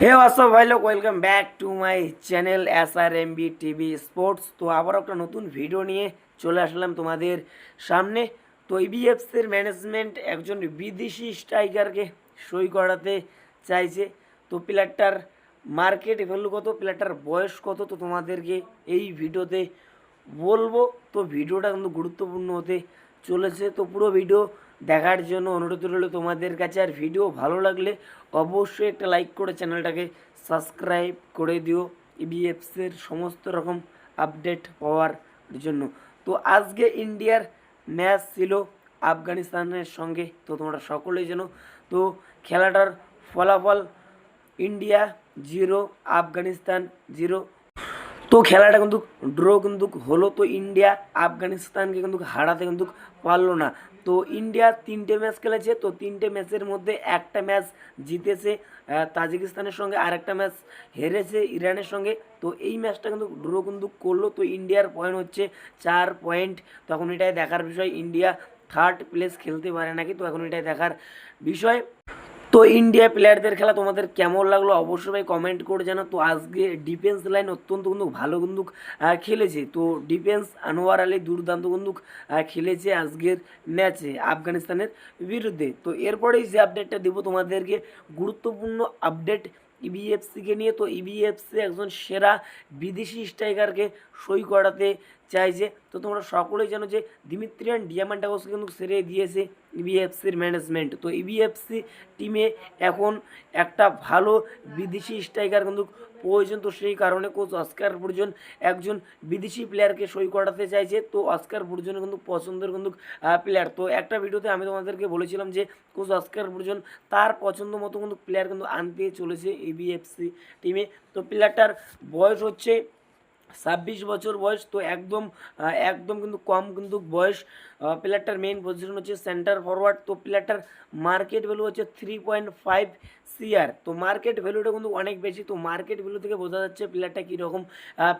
হে WhatsApp ভাই লোক welcome back to my channel S R M B TV sports তো আবার একটা নতুন ভিডিও নিয়ে চলে আসলাম তোমাদের সামনে। তো ইবিএফসির ম্যানেজমেন্ট একজন বিদেশি স্ট্রাইকারকে সই করাতে চাইছে। তো প্লেয়ারটার মার্কেট ভ্যালু কত প্লেয়ারটার বয়স কত, তো তোমাদেরকে এই ভিডিওতে বলব। তো ভিডিওটা কিন্তু গুরুত্বপূর্ণ হতে চলেছে। তো পুরো ভিডিও দেখার জন্য অনুরোধ রইল তোমাদের কাছে। আর ভিডিও ভালো লাগলে অবশ্যই একটা লাইক করে চ্যানেলটাকে সাবস্ক্রাইব করে দিও। ইবিএফসির সমস্ত রকম আপডেট পাওয়ার জন্য। তো আজকে ইন্ডিয়ার ম্যাচ ছিল আফগানিস্তানের সঙ্গে। তো তোমরা সকলেই জানো। তো খেলাটার ফলাফল ইন্ডিয়া জিরো আফগানিস্তান জিরো তো খেলাটা কিন্তু ড্র কিন্তু হলো, তো ইন্ডিয়া আফগানিস্তানকে কিন্তু হারাতে কিন্তু পারল না। তো ইন্ডিয়া তিনটে ম্যাচ খেলেছে, তো তিনটে ম্যাচের মধ্যে একটা ম্যাচ জিতেছে তাজিকিস্তানের সঙ্গে আর একটা ম্যাচ হেরেছে ইরানের সঙ্গে। তো এই ম্যাচটা কিন্তু ড্র কিন্তু করল, তো ইন্ডিয়ার পয়েন্ট হচ্ছে চার পয়েন্ট তখন এটাই দেখার বিষয়, ইন্ডিয়া থার্ড প্লেস খেলতে পারে নাকি? তো এখন এটাই দেখার বিষয়। তো ইন্ডিয়া প্লেয়ারদের খেলা তোমাদের কেমন লাগল? অবশ্যই ভাই কমেন্ট করে জানো। তো আজকে ডিফেন্স লাইন অত্যন্ত কিন্তু ভালো কিন্তু খেলেছে। তো ডিফেন্স আনোয়ার আলী দুর্দান্ত কিন্তু খেলেছে আজকের ম্যাচে আফগানিস্তানের বিরুদ্ধে। তো এরপরেই যে আপডেটটা দেবো তোমাদেরকে, গুরুত্বপূর্ণ আপডেট ইবিএফসিকে নিয়ে। তো ইবিএফসি একজন সেরা বিদেশি স্ট্রাইকারকে সই করাতে চাইছে তো তোমরা সকলেই জানো যে, দিমিত্রিয়ান ডিয়ামান্টাগোসকে কিন্তু সেরে দিয়েছে ইবিএফসির ম্যানেজমেন্ট তো ইবিএফসি টিমে এখন একটা ভালো বিদেশি স্ট্রাইকার কিন্তু প্রয়োজন। তো সেই কারণে কোচ অস্কার বুর্জন একজন বিদেশি প্লেয়ারকে সই করাতে চাইছে। তো অস্কার বুর্জনের কিন্তু পছন্দের কিন্তু প্লেয়ার তো একটা ভিডিওতে আমি তোমাদেরকে বলেছিলাম যে কোচ অস্কার বুর্জন তার পছন্দ মতো কিন্তু প্লেয়ার কিন্তু আনতে চলেছে এবিএফসি টিমে তো প্লেয়ারটার বয়স হচ্ছে ছাব্বিশ বছর বয়স, তো একদম একদম কিন্তু কম কিন্তু বয়স। প্লেয়ারটার মেইন পজিশন হচ্ছে সেন্টার ফরওয়ার্ড তো প্লেয়ারটার মার্কেট ভ্যালু হচ্ছে থ্রি পয়েন্ট ফাইভ সিআর তো মার্কেট ভ্যালুটা কিন্তু অনেক বেশি, তো মার্কেট ভ্যালু থেকে বোঝা যাচ্ছে প্লেয়ারটা কীরকম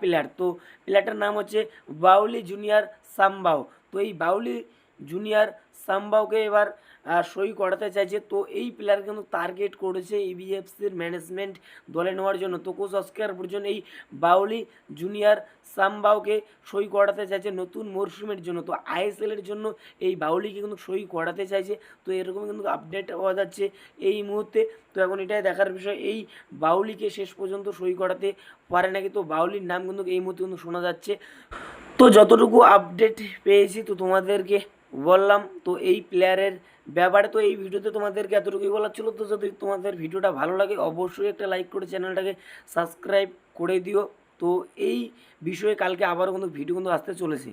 প্লেয়ার তো প্লেয়ারটার নাম হচ্ছে বাউলি জুনিয়র সাম্বাও। তো এই বাউলি জুনিয়র সাম্বাওকে এবার সই করাতে চাইছে। তো এই প্লেয়ার কিন্তু টার্গেট করেছে ইবিএফসির ম্যানেজমেন্ট দলে নেওয়ার জন্য। তো কোচ অস্কার পর্যন্ত এই বাউলি জুনিয়র সাম্বাওকে সই করাতে চাইছে নতুন মরশুমের জন্য। তো আইএসএল এর জন্য এই বাউলিকে কিন্তু সই করাতে চাইছে। তো এরকম কিন্তু আপডেট পাওয়া যাচ্ছে এই মুহূর্তে। তো এখন এটাই দেখার বিষয়, এই বাউলিকে শেষ পর্যন্ত সই করাতে পারে নাকি? তো বাউলির নাম কিন্তু এই মুহূর্তে কিন্তু শোনা যাচ্ছে। তো যতটুকু আপডেট পেয়েছি, তো তোমাদেরকে বললাম, তো এই প্লেয়ারের ব্যাপারে তো এই ভিডিওতে তোমাদেরকে এতটুকুই বলার ছিল। তো যদি তোমাদের ভিডিওটা ভালো লাগে, অবশ্যই একটা লাইক করে চ্যানেলটাকে সাবস্ক্রাইব করে দিও। তো এই বিষয়ে কালকে আবারও কিন্তু ভিডিও কিন্তু আসতে চলেছে।